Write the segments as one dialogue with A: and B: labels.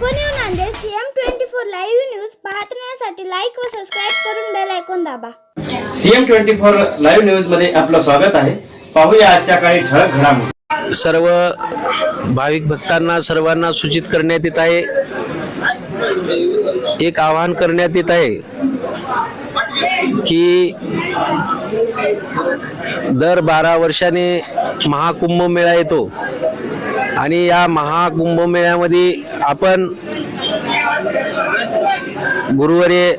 A: म्हणजे CM twenty four live news पाहण्यासाठी like व सबस्क्राईब करून बेल ऐकून दाबा.
B: सीएम ट्वेंटी फोर लाईव्ह न्यूजमध्ये आपलं स्वागत आहे. पाहूया आजच्या काही ठळक घडामोडी.
C: सर्व भाविक भक्तांना सर्वांना सूचित करण्यात येत आहे. एक आवाहन करण्यात येत आहे की दर बारा वर्षाने महाकुंभ मेळा येतो. आणि या महाकुंभमेळ्यामध्ये आपण गुरुवारी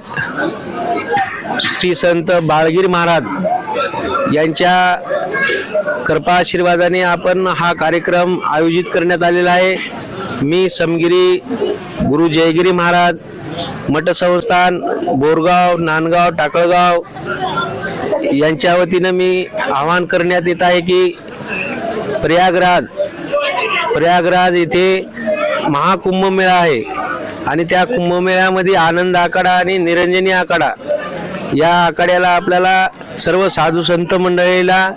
C: श्री संत बाळगीर महाराज यांच्या कृपा आशीर्वादाने आपण हा कार्यक्रम आयोजित करण्यात आलेला आहे. मी समगिरी गुरु जयगिरी महाराज मठ संस्थान बोरगाव नांदगाव टाकळगाव यांच्या वतीनं मी आवाहन करण्यात येत आहे की प्रयागराज प्रयागराज येथे महाकुंभमेळा आहे. आणि त्या कुंभमेळ्यामध्ये आनंद आखाडा आणि निरंजनी आखाडा या आखाड्याला आपल्याला सर्व साधू संत मंडळीला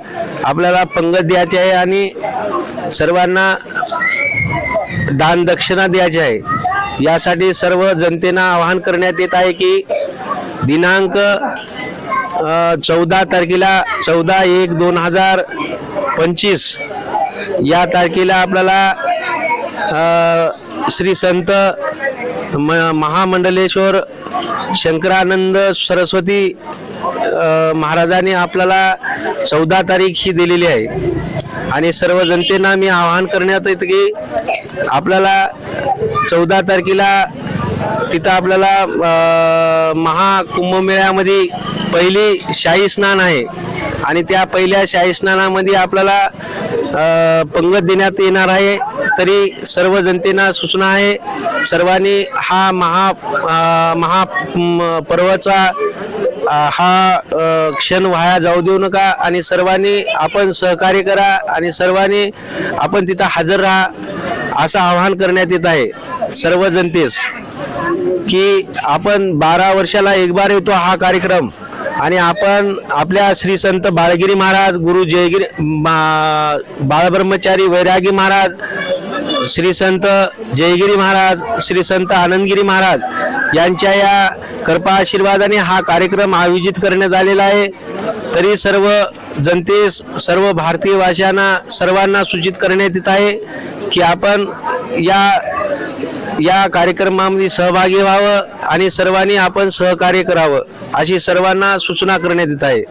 C: आपल्याला पंगत द्यायचे आहे आणि सर्वांना दान दक्षिणा द्यायची आहे. यासाठी सर्व जनतेनं आवाहन करण्यात येत आहे की दिनांक चौदा तारखेला चौदा एक दोन हजार पंचवीस या तारखेला आपल्याला श्री संत म महामंडलेश्वर शंकरानंद सरस्वती महाराजांनी आपल्याला चौदा तारीख ही दिलेली आहे. आणि सर्व जनतेना मी आवाहन करण्यात येतं की आपल्याला चौदा तारखेला तिथं आपल्याला महाकुंभमेळ्यामध्ये पहिली शाही स्नान आहे. आणि त्या पहिल्या शाही स्नानामध्ये आपल्याला पंगत देण्यात येणार आहे. तरी सर्व जनतेना सूचना आहे. सर्वांनी हा महा महापर्वाचा महा पर्वाचा हा क्षण वाया जाऊ देऊ नका. आणि सर्वांनी आपण सहकार्य करा. आणि सर्वांनी आपण तिथं हजर राहा असं आवाहन करण्यात येत आहे. सर्व जनतेस की आपण बारा वर्षाला एक बार येतो हा कार्यक्रम. आणि आपण आपल्या श्री संत बाळगिरी महाराज गुरु जयगिरी बाळब्रह्मचारी वैरागी महाराज श्री संत जयगिरी महाराज श्री संत आनंदगिरी महाराज यांच्या या कृपा आशीर्वादाने हा कार्यक्रम आयोजित करण्यात आलेला आहे. तरी सर्व जनतेस सर्व भारतीय भाषांना सर्वांना सूचित करण्यात येत आहे की आपण या या कार्यक्रमामध्ये सहभागी व्हावं आणि सर्वांनी आपण सहकार्य करावं अशी सर्वांना सूचना करण्यात येत आहे.